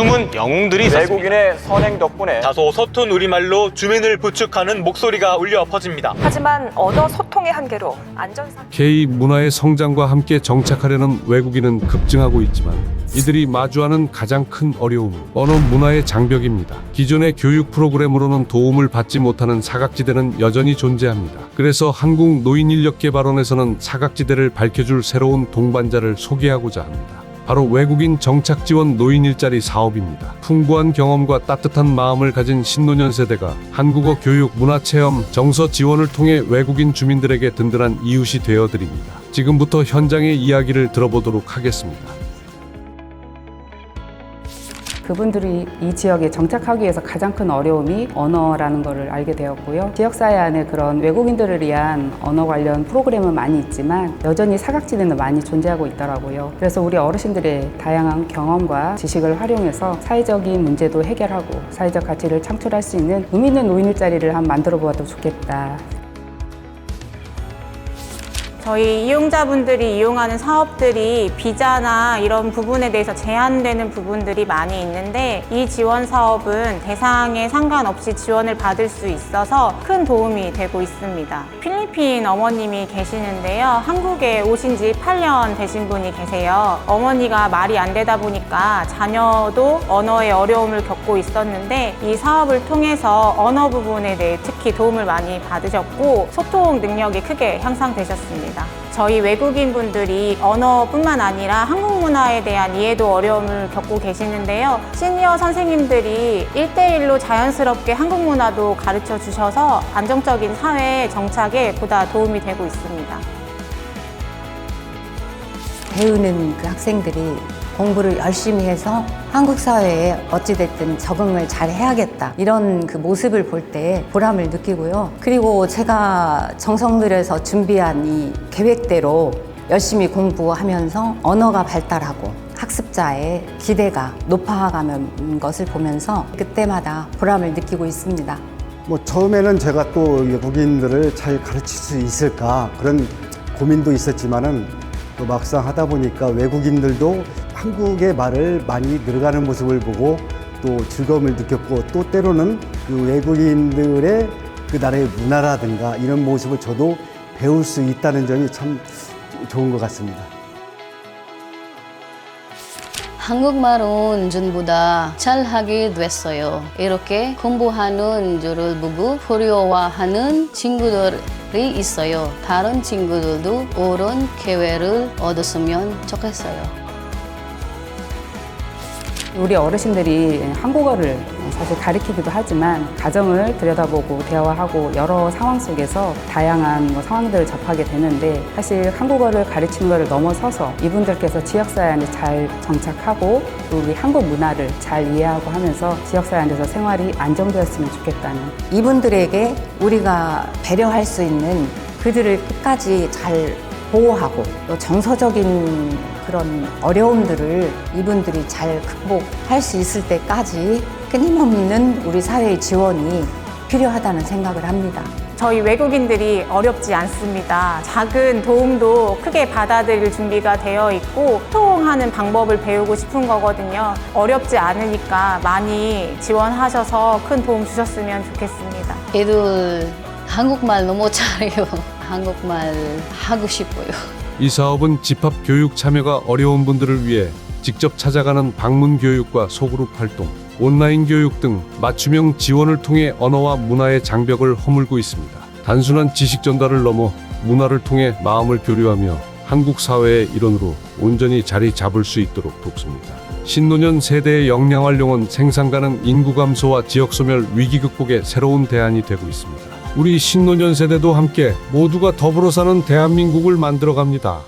숨은 영웅들이 있었습니다. 외국인의 선행 덕분에 다소 서툰 우리말로 주민을 부축하는 목소리가 울려 퍼집니다. 하지만 언어 소통의 한계로 안전상 K 문화의 성장과 함께 정착하려는 외국인은 급증하고 있지만 이들이 마주하는 가장 큰 어려움은 언어 문화의 장벽입니다. 기존의 교육 프로그램으로는 도움을 받지 못하는 사각지대는 여전히 존재합니다. 그래서 한국 노인 인력 개발원에서는 사각지대를 밝혀줄 새로운 동반자를 소개하고자 합니다. 바로 외국인 정착 지원 노인 일자리 사업입니다. 풍부한 경험과 따뜻한 마음을 가진 신노년 세대가 한국어 교육, 문화 체험, 정서 지원을 통해 외국인 주민들에게 든든한 이웃이 되어 드립니다. 지금부터 현장의 이야기를 들어보도록 하겠습니다. 그분들이 이 지역에 정착하기 위해서 가장 큰 어려움이 언어라는 것을 알게 되었고요. 지역사회 안에 그런 외국인들을 위한 언어 관련 프로그램은 많이 있지만 여전히 사각지대는 많이 존재하고 있더라고요. 그래서 우리 어르신들의 다양한 경험과 지식을 활용해서 사회적인 문제도 해결하고 사회적 가치를 창출할 수 있는 의미 있는 노인 일자리를 한번 만들어 보아도 좋겠다. 저희 이용자분들이 이용하는 사업들이 비자나 이런 부분에 대해서 제한되는 부분들이 많이 있는데 이 지원 사업은 대상에 상관없이 지원을 받을 수 있어서 큰 도움이 되고 있습니다. 필리핀 어머님이 계시는데요. 한국에 오신 지 8년 되신 분이 계세요. 어머니가 말이 안 되다 보니까 자녀도 언어의 어려움을 겪고 있었는데 이 사업을 통해서 언어 부분에 대해 특히 도움을 많이 받으셨고 소통 능력이 크게 향상되셨습니다. 저희 외국인 분들이 언어뿐만 아니라 한국 문화에 대한 이해도 어려움을 겪고 계시는데요. 시니어 선생님들이 일대일로 자연스럽게 한국 문화도 가르쳐 주셔서 안정적인 사회 정착에 보다 도움이 되고 있습니다. 배우는 그 학생들이 공부를 열심히 해서 한국 사회에 어찌됐든 적응을 잘 해야겠다. 이런 그 모습을 볼 때 보람을 느끼고요. 그리고 제가 정성 들여서 준비한 이 계획대로 열심히 공부하면서 언어가 발달하고 학습자의 기대가 높아가는 것을 보면서 그때마다 보람을 느끼고 있습니다. 뭐 처음에는 제가 또 외국인들을 잘 가르칠 수 있을까 그런 고민도 있었지만은 또 막상 하다 보니까 외국인들도 한국의 말을 많이 늘어가는 모습을 보고 또 즐거움을 느꼈고 또 때로는 그 외국인들의 그 나라의 문화라든가 이런 모습을 저도 배울 수 있다는 점이 참 좋은 것 같습니다. 한국말은 전보다 잘하게 됐어요. 이렇게 공부하는 저를 보고 고려와하는 친구들이 있어요. 다른 친구들도 옳은 기회를 얻었으면 좋겠어요. 우리 어르신들이 한국어를 사실 가르치기도 하지만 가정을 들여다보고 대화하고 여러 상황 속에서 다양한 뭐 상황들을 접하게 되는데 사실 한국어를 가르치는 것을 넘어서서 이분들께서 지역사회 안에 잘 정착하고 또 우리 한국 문화를 잘 이해하고 하면서 지역사회 안에서 생활이 안정되었으면 좋겠다는 이분들에게 우리가 배려할 수 있는 그들을 끝까지 잘 보호하고 또 정서적인 그런 어려움들을 이분들이 잘 극복할 수 있을 때까지 끊임없는 우리 사회의 지원이 필요하다는 생각을 합니다. 저희 외국인들이 어렵지 않습니다. 작은 도움도 크게 받아들일 준비가 되어 있고 소통하는 방법을 배우고 싶은 거거든요. 어렵지 않으니까 많이 지원하셔서 큰 도움 주셨으면 좋겠습니다. 애들 한국말 너무 잘해요. 한국말 하고 싶어요. 이 사업은 집합 교육 참여가 어려운 분들을 위해 직접 찾아가는 방문 교육과 소그룹 활동, 온라인 교육 등 맞춤형 지원을 통해 언어와 문화의 장벽을 허물고 있습니다. 단순한 지식 전달을 넘어 문화를 통해 마음을 교류하며 한국 사회의 일원으로 온전히 자리 잡을 수 있도록 돕습니다. 신노년 세대의 역량 활용은 생산 가능 인구 감소와 지역 소멸 위기 극복의 새로운 대안이 되고 있습니다. 우리 신노년 세대도 함께 모두가 더불어 사는 대한민국을 만들어 갑니다.